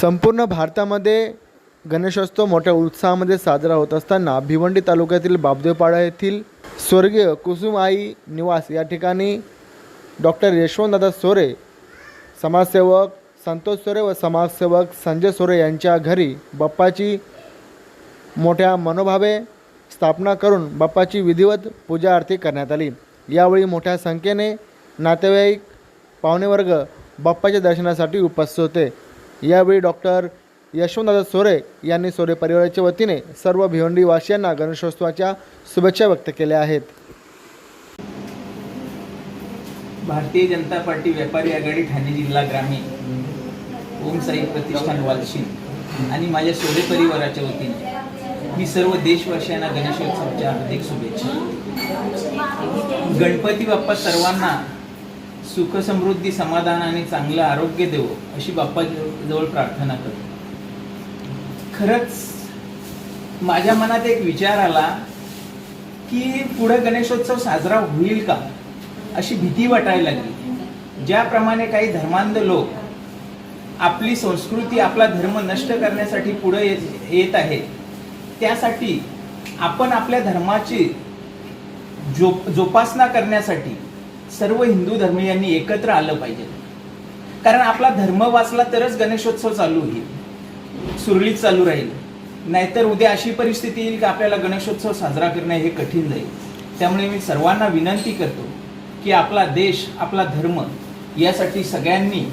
संपूर्ण भारतामध्ये गणेशोत्सव मोठ्या उत्साहामध्ये साजरा होत असताना भिवंडी तालुक्यातील बाबदेवपाडा येथील स्वर्गीय कुसुमाई निवास या ठिकाणी डॉक्टर यशवंतदादा सोरे समाजसेवक संतोष सोरे व समाजसेवक संजय सोरे यांच्या घरी बाप्पाची मोठ्या मनोभावे स्थापना करून बाप्पाची विधिवत पूजा आरती करण्यात आली. यावेळी मोठ्या संख्येने नातेवाईक पाहुणेवर्ग बाप्पाच्या दर्शनासाठी उपस्थित होते. यावेळी डॉक्टर यशवंतदादा सोरे यांनी सोरे परिवाराच्या वतीने सर्व भिवंडीवासियांना गणेशोत्सवाच्या शुभेच्छा व्यक्त केल्या आहेत. भारतीय जनता पार्टी व्यापारी आघाडी ठाणे जिल्हा ग्रामीण. ओम साई प्रतिष्ठान वालशिन आणि माझ्या सोरे परिवाराच्या वतीने मी सर्व देशवासियांना गणेशोत्सवाच्या हार्दिक शुभेच्छा. गणपती बाप्पा सर्वांना सुख समृद्धी समाधान आणि चांगलं आरोग्य देवो अशी बाप्पा जवळ प्रार्थना करतो. खरंच माझ्या मनात एक विचार आला की पुढे गणेशोत्सव साजरा होईल का अशी भीती वाटायला लागली. ज्याप्रमाणे काही धर्मांध लोक आपली संस्कृती आपला धर्म नष्ट करण्यासाठी पुढे येत येत आहेत त्यासाठी आपण आपल्या धर्माची जो जोपासना करण्यासाठी सर्व हिंदू धर्मीयांनी एकत्र आलं पाहिजे. कारण आपला धर्म वाचला तरच गणेशोत्सव चालू होईल. सुरळीत चालू राहील. नाहीतर उद्या अशी परिस्थिती येईल की आपल्याला गणेशोत्सव साजरा करणं हे कठीण जाईल. त्यामुळे मी सर्वांना विनंती करतो की आपला देश आपला धर्म यासाठी सगळ्यांनी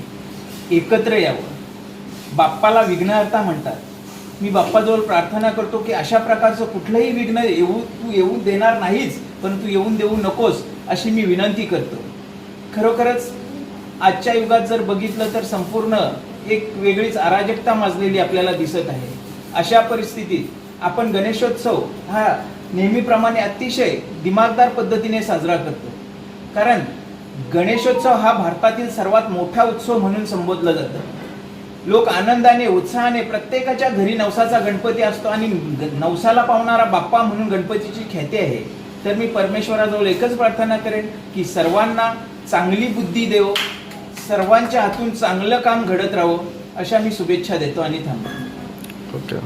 एकत्र यावं. बाप्पाला विघ्नहर्ता म्हणतात. मी बाप्पाजवळ प्रार्थना करतो की अशा प्रकारचं कुठलंही विघ्न येऊ तू येऊ देणार नाहीच पण तू येऊन देऊ नकोस अशी मी विनंती करतो. खरोखरच आजच्या युगात जर बघितलं तर संपूर्ण एक वेगळीच अराजकता माजलेली आपल्याला दिसत आहे. अशा परिस्थितीत आपण गणेशोत्सव हा नेहमीप्रमाणे अतिशय दिमागदार पद्धतीने साजरा करतो. कारण गणेशोत्सव हा भारतातील सर्वात मोठा उत्सव म्हणून संबोधला जातो. लोक आनंदाने उत्साहाने प्रत्येकाच्या घरी नवसाचा गणपती असतो आणि ग- नवसाला पावणारा बाप्पा म्हणून गणपतीची ख्याती आहे. तर मी परमेश्वराजवळ एकच प्रार्थना करेन की सर्वांना चांगली बुद्धी देव सर्वांच्या हातून चांगलं काम घडत राहो अशा मी शुभेच्छा देतो आणि थांबतो. ओके.